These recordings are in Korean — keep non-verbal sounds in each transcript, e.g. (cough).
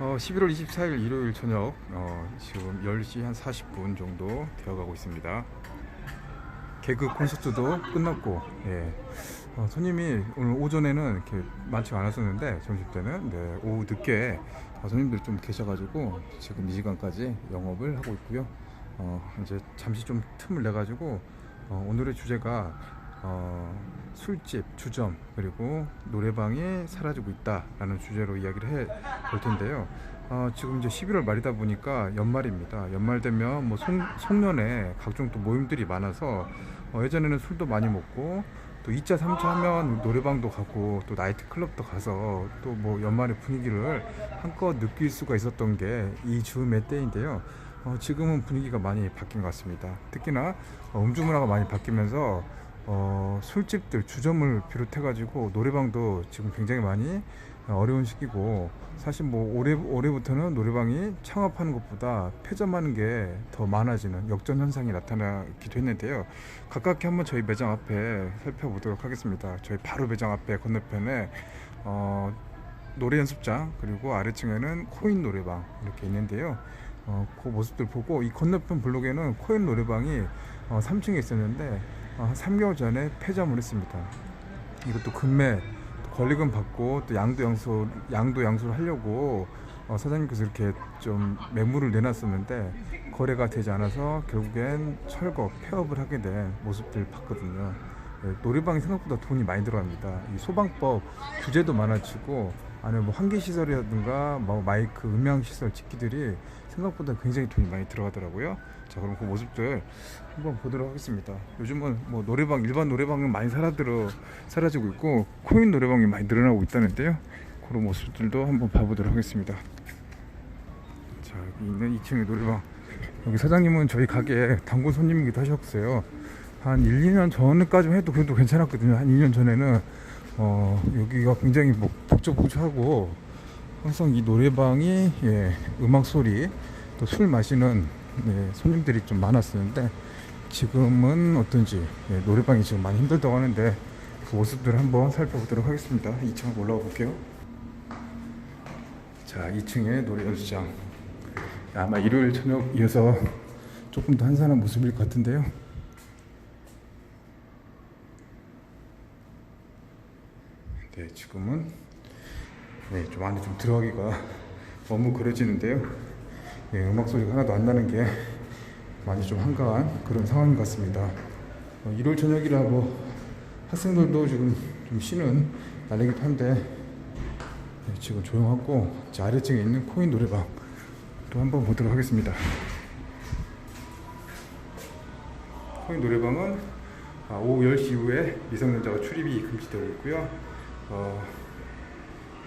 어, 11월 24일 일요일 저녁 어, 지금 10시 한 40분 정도 되어가고 있습니다. 개그 콘서트도 끝났고 예. 어, 손님이 오늘 오전에는 이렇게 많지가 않았었는데 점심 때는 네, 오후 늦게 어, 손님들이 좀 계셔가지고 지금 이 시간까지 영업을 하고 있고요. 어, 이제 잠시 좀 틈을 내 가지고 어, 오늘의 주제가 어, 술집, 주점 그리고 노래방이 사라지고 있다라는 주제로 이야기를 해 볼 텐데요. 어, 지금 이제 11월 말이다 보니까 연말입니다. 연말 되면 뭐 송, 송년회 각종 또 모임들이 많아서 어, 예전에는 술도 많이 먹고 또 2차, 3차 하면 노래방도 가고 또 나이트 클럽도 가서 또 뭐 연말의 분위기를 한껏 느낄 수가 있었던 게 이 즈음의 때인데요. 어, 지금은 분위기가 많이 바뀐 것 같습니다. 특히나 어, 음주 문화가 많이 바뀌면서 어, 술집들, 주점을 비롯해 가지고 노래방도 지금 굉장히 많이 어, 어려운 시기고 사실 뭐 올해 올해부터는 노래방이 창업하는 것보다 폐점하는 게 더 많아지는 역전 현상이 나타나기도 했는데요. 가깝게 한번 저희 매장 앞에 살펴보도록 하겠습니다. 저희 바로 매장 앞에 건너편에 어, 노래 연습장 그리고 아래층에는 코인 노래방 이렇게 있는데요. 어, 그 모습들 보고 이 건너편 블록에는 코인 노래방이 어, 3층에 있었는데 어, 한 3개월 전에 폐점을 했습니다. 이것도 금매 또 권리금 받고 또 양도 양수 양도 양수를 하려고 어, 사장님께서 이렇게 좀 매물을 내놨었는데 거래가 되지 않아서 결국엔 철거 폐업을 하게 된 모습들 봤거든요. 예, 노래방이 생각보다 돈이 많이 들어갑니다. 이 소방법 규제도 많아지고 안에 뭐 환기 시설이라든가 뭐 마이크 음향 시설 짓기들이 생각보다 굉장히 돈이 많이 들어가더라고요. 자 그럼 그 모습들 한번 보도록 하겠습니다. 요즘은 뭐 노래방 일반 노래방은 많이 사라들어 사라지고 있고 코인 노래방이 많이 늘어나고 있다는데요. 그런 모습들도 한번 봐보도록 하겠습니다. 자 여기 있는 2층의 노래방 여기 사장님은 저희 가게 단골 손님이기도 하셨어요. 한 1, 2년 전까지 해도 그래도 괜찮았거든요. 한 2년 전에는 어, 여기가 굉장히 뭐 북적북적하고 항상 이 노래방이 예, 음악 소리 또 술 마시는 예, 손님들이 좀 많았었는데 지금은 어떤지 예, 노래방이 지금 많이 힘들다고 하는데 그 모습들을 한번 살펴보도록 하겠습니다. 2층 한번 올라가 볼게요. 자, 2층의 노래 연수장. 아마 일요일 저녁 이어서 조금 더 한산한 모습일 것 같은데요. 네, 지금은 네, 좀 안에 좀 들어가기가 (laughs) 너무 그려지는데요. 예, 음악 소리가 하나도 안 나는 게 많이 좀 한가한 그런 상황인 것 같습니다. 어, 일요일 저녁이라 뭐 학생들도 지금 좀 쉬는 날이기도 한데 네, 지금 조용하고 자, 아래층에 있는 코인 노래방 또 한번 보도록 하겠습니다. 코인 노래방은 아, 오후 10시 이후에 미성년자가 출입이 금지되고 있고요. 어,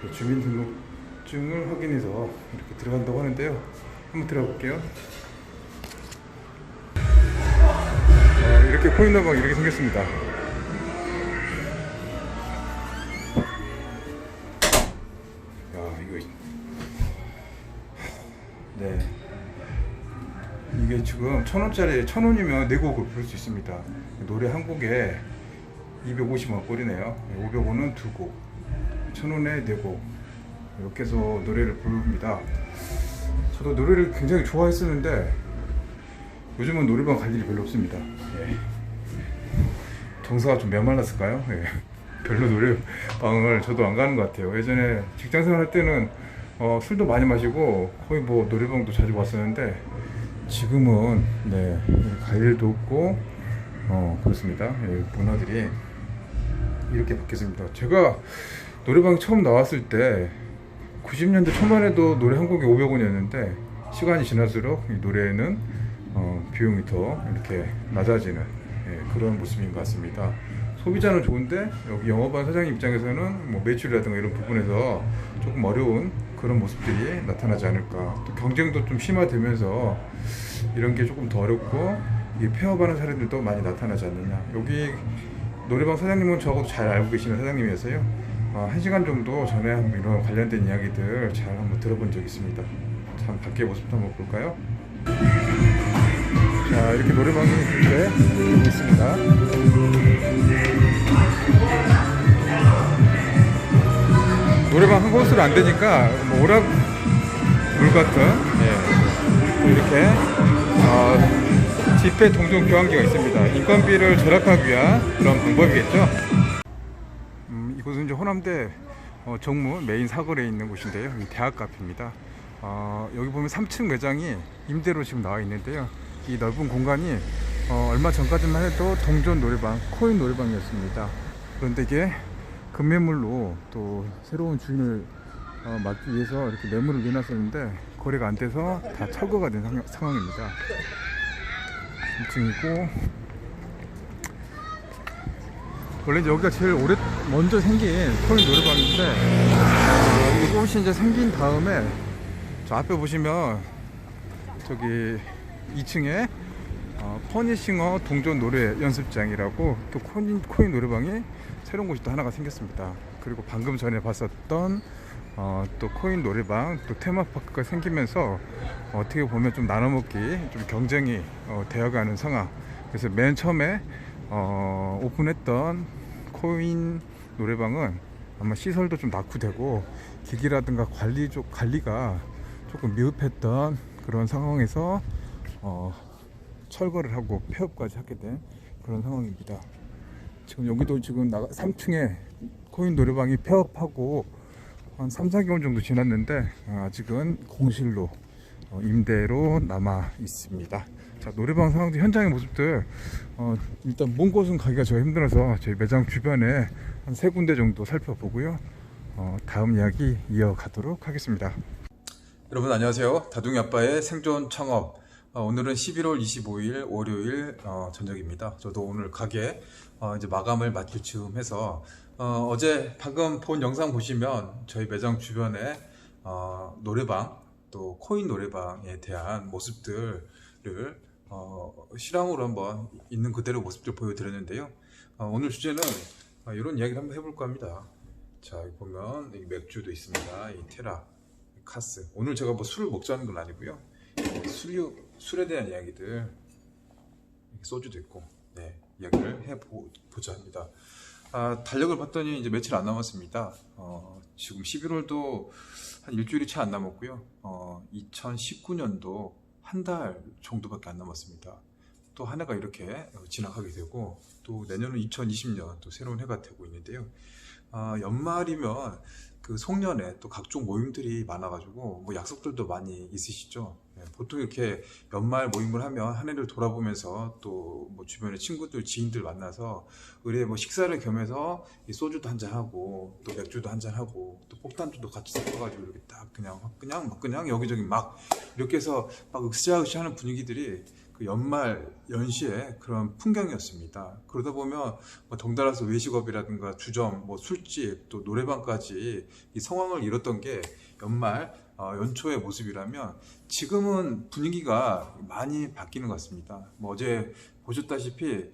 그 주민등록증을 확인해서 이렇게 들어간다고 하는데요. 한번 들어가 볼게요. 어, 이렇게 코인 노래방 이렇게 생겼습니다. 야 이거 네 이게 지금 천 원짜리 천 원이면 네 곡을 부를 수 있습니다. 노래 한 곡에 250원 꼴이네요. 500원은 두 곡, 천 원에 네 곡. 이렇게 해서 노래를 부릅니다. 저도 노래를 굉장히 좋아했었는데 요즘은 노래방 갈 일이 별로 없습니다. 예. 정서가 좀 메말랐을까요? 예. (laughs) 별로 노래방을 저도 안 가는 것 같아요. 예전에 직장생활 할 때는 어, 술도 많이 마시고 거의 뭐 노래방도 자주 갔었는데 지금은 네, 갈 일도 없고 어, 그렇습니다. 예, 문화들이 이렇게 바뀌었습니다. 제가 노래방 처음 나왔을 때 90년대 초반에도 노래 한 곡에 500원이었는데 시간이 지날수록 이 노래는 어, 비용이 더 이렇게 낮아지는 예, 그런 모습인 것 같습니다. 소비자는 좋은데 여기 영업하는 사장님 입장에서는 뭐 매출이라든가 이런 부분에서 조금 어려운 그런 모습들이 나타나지 않을까. 또 경쟁도 좀 심화되면서 이런 게 조금 더 어렵고 이 폐업하는 사례들도 많이 나타나지 않느냐. 여기 노래방 사장님은 저하고도 잘 알고 계시는 사장님이어서요. 어, 한 시간 정도 전에 이런 관련된 이야기들 잘 한번 들어본 적 있습니다. 참 밖의 모습도 한번 볼까요? 자 이렇게 노래방이 이렇게 되고 있습니다. 노래방 한 곳으로 안 되니까 뭐 오락 물 같은 예, 또 이렇게 어, 집회 동종 교환기가 있습니다. 인건비를 절약하기 위한 그런 방법이겠죠. 음, 이곳은 이제 호남대 어, 정무 메인 사거리에 있는 곳인데요. 이 대학 카페입니다. 어, 여기 보면 3층 매장이 임대로 지금 나와 있는데요. 이 넓은 공간이 어, 얼마 전까지만 해도 동전 노래방, 코인 노래방이었습니다. 그런데 이게 급매물로 또 새로운 주인을 어, 맡기 위해서 이렇게 매물을 내놨었는데 거래가 안 돼서 다 철거가 된 상, 상황입니다. 2층이고 원래 여기가 제일 오래 먼저 생긴 코인 노래방인데 어, 이곳이 이제 생긴 다음에 저 앞에 보시면 저기 2층에 어, 퍼니싱어 동전 노래 연습장이라고 또 코인, 코인 노래방이 새로운 곳이 또 하나가 생겼습니다. 그리고 방금 전에 봤었던 어, 또 코인 노래방 또 테마파크가 생기면서 어떻게 보면 좀 나눠먹기 좀 경쟁이 어, 되어가는 상황. 그래서 맨 처음에 어, 오픈했던 코인 노래방은 아마 시설도 좀 낙후되고 기기라든가 관리 쪽 관리가 조금 미흡했던 그런 상황에서 어, 철거를 하고 폐업까지 하게 된 그런 상황입니다. 지금 여기도 지금 나가 3층에 코인 노래방이 폐업하고 한 3, 4개월 정도 지났는데 어, 아직은 공실로 어, 임대로 남아 있습니다. 자 노래방 상황도 현장의 모습들 어, 일단 먼 곳은 가기가 저 힘들어서 저희 매장 주변에 한 세 군데 정도 살펴보고요. 어, 다음 이야기 이어가도록 하겠습니다. 여러분 안녕하세요. 다둥이 아빠의 생존 창업. 어, 오늘은 11월 25일 월요일 어, 저녁입니다. 저도 오늘 가게 어, 이제 마감을 맡길 즈음 해서 어, 제 방금 본 영상 보시면 저희 매장 주변에 어, 노래방 또 코인 노래방에 대한 모습들을 어, 실황으로 한번 있는 그대로 모습들 보여드렸는데요. 어, 오늘 주제는 어, 이런 이야기를 한번 해볼까 합니다. 자, 여기 보면 여기 맥주도 있습니다. 이 테라, 카스. 오늘 제가 뭐 술을 먹자는 건 아니고요. 술, 술에 대한 이야기들, 소주도 있고, 네, 이야기를 해보자 합니다. 아, 달력을 봤더니 이제 며칠 안 남았습니다. 어, 지금 11월도 한 일주일이 채 안 남았고요. 어, 2019년도 한 달 정도밖에 안 남았습니다. 또 한 해가 이렇게 지나가게 되고 또 내년은 2020년 또 새로운 해가 되고 있는데요. 아, 연말이면 그 송년회 또 각종 모임들이 많아가지고 뭐 약속들도 많이 있으시죠. 예, 보통 이렇게 연말 모임을 하면 한 해를 돌아보면서 또 뭐 주변에 친구들, 지인들 만나서 의뢰 뭐 식사를 겸해서 이 소주도 한잔 하고 또 맥주도 한잔 하고 또 폭탄주도 같이 섞어가지고 이렇게 딱 그냥 막 그냥 막 그냥 여기저기 막 이렇게 해서 막 으쌰으쌰하는 분위기들이 그 연말 연시에 그런 풍경이었습니다. 그러다 보면 뭐 덩달아서 외식업이라든가 주점, 뭐 술집, 또 노래방까지 이 상황을 잃었던 게 연말 어, 연초의 모습이라면 지금은 분위기가 많이 바뀌는 것 같습니다. 뭐 어제 보셨다시피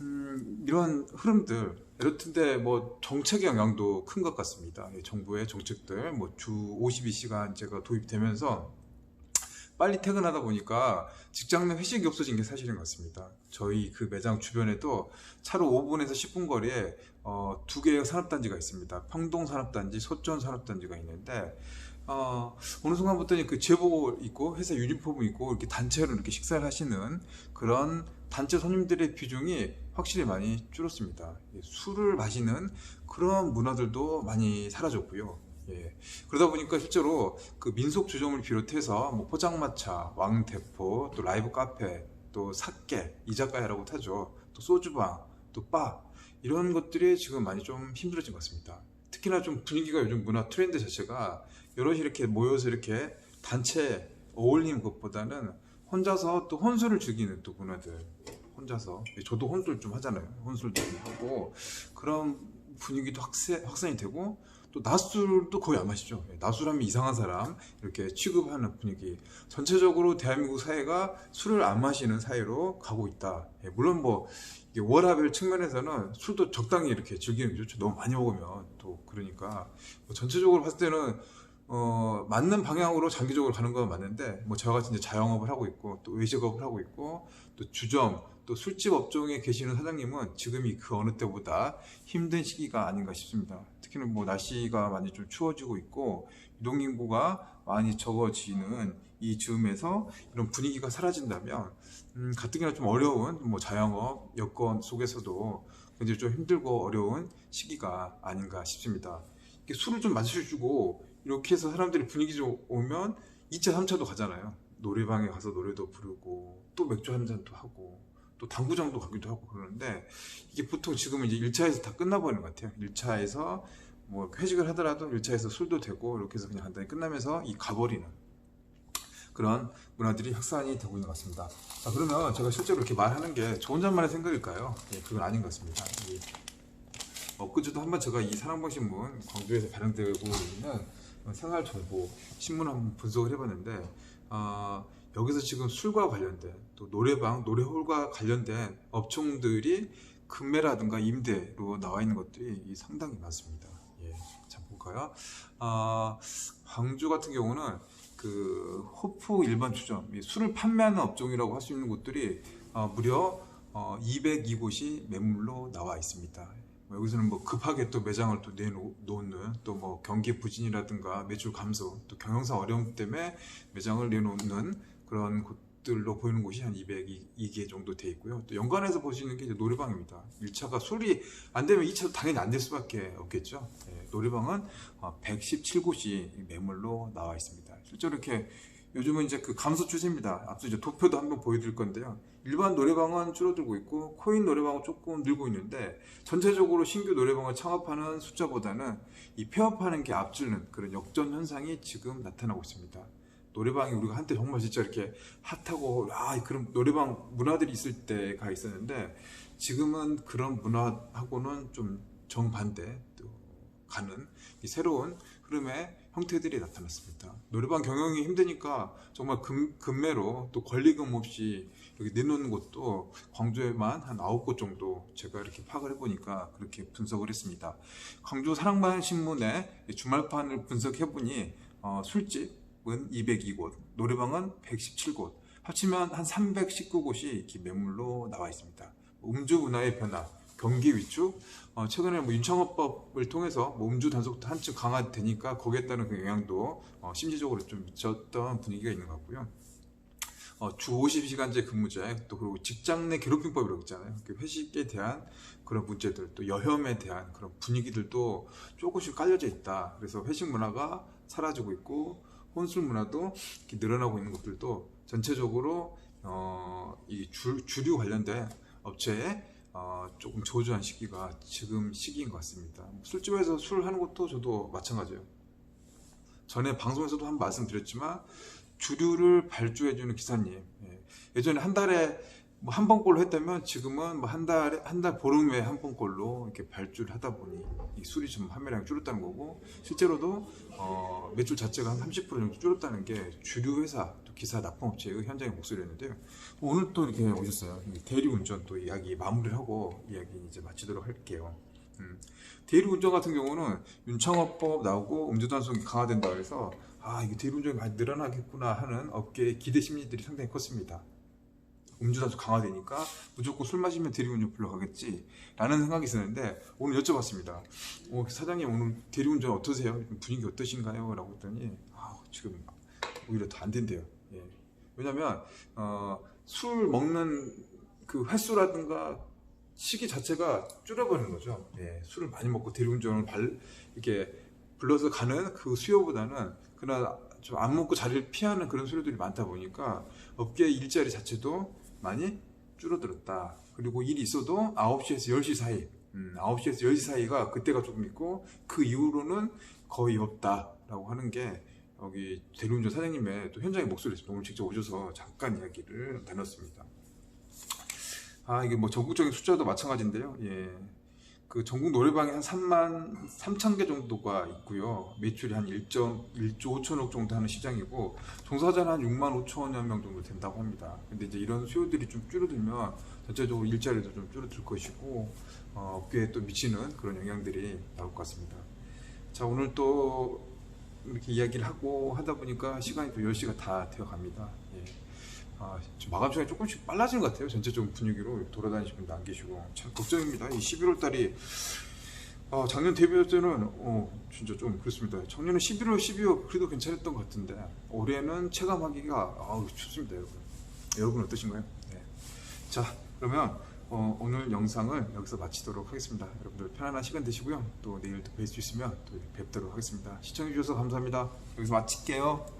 음, 이런 흐름들 이렇던데 뭐 정책의 영향도 큰 것 같습니다. 이 정부의 정책들 뭐 주 52시간 제가 도입되면서 빨리 퇴근하다 보니까 직장 내 회식이 없어진 게 사실인 것 같습니다. 저희 그 매장 주변에도 차로 5분에서 10분 거리에 어, 두 개의 산업단지가 있습니다. 평동 산업단지, 소천 산업단지가 있는데 어, 어느 순간 부터 그 제복 입고 회사 유니폼 입고 이렇게 단체로 이렇게 식사를 하시는 그런 단체 손님들의 비중이 확실히 많이 줄었습니다. 예, 술을 마시는 그런 문화들도 많이 사라졌고요. 예. 그러다 보니까 실제로 그 민속 주점을 비롯해서 뭐 포장마차, 왕대포, 또 라이브 카페, 또 사케, 이자카야라고 타죠. 또 소주방, 또 바 이런 것들이 지금 많이 좀 힘들어진 것 같습니다. 특히나 좀 분위기가 요즘 문화 트렌드 자체가 여럿이 이렇게 모여서 이렇게 단체 어울리는 것보다는 혼자서 또 혼술을 즐기는 또 문화들 혼자서. 저도 혼술 좀 하잖아요. 혼술도 좀 하고. 그런 분위기도 확산, 확산이 되고 또 낮술도 거의 안 마시죠. 예, 낮술하면 이상한 사람 이렇게 취급하는 분위기. 전체적으로 대한민국 사회가 술을 안 마시는 사회로 가고 있다. 예, 물론 뭐 월화별 측면에서는 술도 적당히 이렇게 즐기는 게 좋죠. 너무 많이 먹으면 또 그러니까. 뭐 전체적으로 봤을 때는 어, 맞는 방향으로 장기적으로 가는 건 맞는데, 뭐, 저와 같이 자영업을 하고 있고, 또 외식업을 하고 있고, 또 주점, 또 술집 업종에 계시는 사장님은 지금이 그 어느 때보다 힘든 시기가 아닌가 싶습니다. 특히는 뭐, 날씨가 많이 좀 추워지고 있고, 이동인구가 많이 적어지는 이 즈음에서 이런 분위기가 사라진다면 음, 가뜩이나 좀 어려운 뭐 자영업 여건 속에서도 굉장히 좀 힘들고 어려운 시기가 아닌가 싶습니다. 이렇게 술을 좀 마셔주고 이렇게 해서 사람들이 분위기 좀 오면 2차, 3차도 가잖아요. 노래방에 가서 노래도 부르고 또 맥주 한 잔도 하고 또 당구장도 가기도 하고 그러는데 이게 보통 지금은 이제 1차에서 다 끝나버리는 것 같아요. 1차에서 뭐 회식을 하더라도 1차에서 술도 되고 이렇게 해서 그냥 간단히 끝나면서 이 가버리는 그런 문화들이 확산이 되고 있는 것 같습니다. 자, 그러면 제가 실제로 이렇게 말하는 게 저 혼자만의 생각일까요? 예, 그건 아닌 것 같습니다. 이 엊그제도 한번 제가 이 사랑방신문 광주에서 발행되고 있는 생활정보 신문 한번 분석을 해봤는데 아, 여기서 지금 술과 관련된 또 노래방, 노래홀과 관련된 업종들이 금매라든가 임대로 나와 있는 것들이 이 상당히 많습니다. 예, 자 볼까요? 아, 광주 같은 경우는 그 호프 일반 이 술을 판매하는 업종이라고 할 수 있는 곳들이 어, 무려 어, 202곳이 매물로 나와 있습니다. 뭐 여기서는 뭐 급하게 또 매장을 또 내놓는 또 뭐 경기 부진이라든가 매출 감소 또 경영상 어려움 때문에 매장을 내놓는 그런 곳들로 보이는 곳이 한 202개 정도 돼 있고요. 또 연관해서 보시는 게 이제 노래방입니다. 1차가 술이 안 되면 2차도 당연히 안 될 수밖에 없겠죠. 예, 노래방은 117곳이 매물로 나와 있습니다. 실제로 이렇게 요즘은 이제 그 감소 추세입니다. 앞서 이제 도표도 한번 보여드릴 건데요. 일반 노래방은 줄어들고 있고 코인 노래방은 조금 늘고 있는데 전체적으로 신규 노래방을 창업하는 숫자보다는 이 폐업하는 게 앞지르는 그런 역전 현상이 지금 나타나고 있습니다. 노래방이 우리가 한때 정말 진짜 이렇게 핫하고 아 그런 노래방 문화들이 있을 때가 있었는데 지금은 그런 문화하고는 좀 정반대 또 가는 이 새로운 흐름의 형태들이 나타났습니다. 노래방 경영이 힘드니까 정말 금, 금매로 또 권리금 없이 여기 내놓는 곳도 광주에만 한 9곳 정도 제가 이렇게 파악을 해보니까 그렇게 분석을 했습니다. 광주 사랑방 신문의 주말판을 분석해보니 어, 술집 은 202곳, 노래방은 117곳, 합치면 한 319곳이 이렇게 매물로 나와 있습니다. 음주 문화의 변화, 경기 위축, 어, 최근에 뭐 윤창호법을 통해서 뭐 음주 단속도 한층 강화되니까 거기에 따른 그 영향도 어, 심리적으로 좀 미쳤던 분위기가 있는 것 같고요. 어, 주 50시간제 근무제 또 그리고 직장 내 괴롭힘법이라고 있잖아요. 그 회식에 대한 그런 문제들 또 여혐에 대한 그런 분위기들도 조금씩 깔려져 있다. 그래서 회식 문화가 사라지고 있고 혼술 문화도 늘어나고 있는 것들도 전체적으로 어, 이 주, 주류 관련된 업체에 어, 조금 저조한 시기가 지금 시기인 것 같습니다. 술집에서 술 하는 것도 저도 마찬가지예요. 전에 방송에서도 한번 말씀드렸지만 주류를 발주해주는 기사님 예. 예전에 한 달에 뭐 한 번꼴로 했다면 지금은 뭐 한 달에 한 달 보름에 한 번꼴로 이렇게 발주를 하다 보니 이 술이 좀 판매량이 줄었다는 거고 실제로도 어, 매출 자체가 한 30% 정도 줄었다는 게 주류 회사 또 기사 납품업체의 현장의 목소리였는데요. 오늘 또 이렇게 오셨어요. 이 대리운전 또 이야기 마무리를 하고 이야기 이제 마치도록 할게요. 음, 대리운전 같은 경우는 윤창호법 나오고 음주단속이 강화된다 그래서 아 이게 대리운전이 많이 늘어나겠구나 하는 업계의 기대 심리들이 상당히 컸습니다. 음주단속 강화되니까 무조건 술 마시면 대리운전 불러 가겠지 라는 생각이 있었는데 오늘 여쭤봤습니다 어, 사장님 오늘 대리운전 어떠세요? 분위기 어떠신가요? 라고 했더니 아, 지금 오히려 더 안 된대요 예. 왜냐면 어, 술 먹는 그 횟수라든가 시기 자체가 줄어버리는 거죠 예. 술을 많이 먹고 대리운전을 발, 이렇게 불러서 가는 그 수요보다는 그러나 좀안 먹고 자리를 피하는 그런 수요들이 많다 보니까 업계의 일자리 자체도 많이 줄어들었다. 그리고 일이 있어도 9시에서 10시 사이, 음, 9시에서 10시 사이가 그때가 조금 있고 그 이후로는 거의 없다라고 하는 게 여기 대리운전 사장님의 또 현장의 목소리에서 오늘 직접 오셔서 잠깐 이야기를 나눴습니다. 아 이게 뭐 전국적인 숫자도 마찬가지인데요. 예. 그 전국 노래방이 한 3만 3천 개 정도가 있고요. 매출이 한 1.1조 5천억 정도 하는 시장이고 종사자는 한 6만 5천여 명 정도 된다고 합니다. 근데 이제 이런 수요들이 좀 줄어들면 전체적으로 일자리도 좀 줄어들 것이고 어, 업계에 또 미치는 그런 영향들이 나올 것 같습니다. 자 오늘 또 이렇게 이야기를 하고 하다 보니까 시간이 또 10시가 다 되어 갑니다. 예. 아, 좀 마감 시간이 조금씩 빨라지는 것 같아요. 전체적인 분위기로 안 계시고 참 걱정입니다. 이 11월 달이 아, 작년 데뷔할 때는 어, 진짜 좀 그렇습니다. 작년에 11월, 12월 그래도 괜찮았던 것 같은데 올해는 체감하기가 아우 좋습니다, 여러분. 여러분 어떠신가요? 네. 자, 그러면 어, 오늘 영상을 여기서 마치도록 하겠습니다. 여러분들 편안한 시간 되시고요. 또 내일 또 뵐 수 있으면 또 뵙도록 하겠습니다. 시청해 주셔서 감사합니다. 여기서 마칠게요.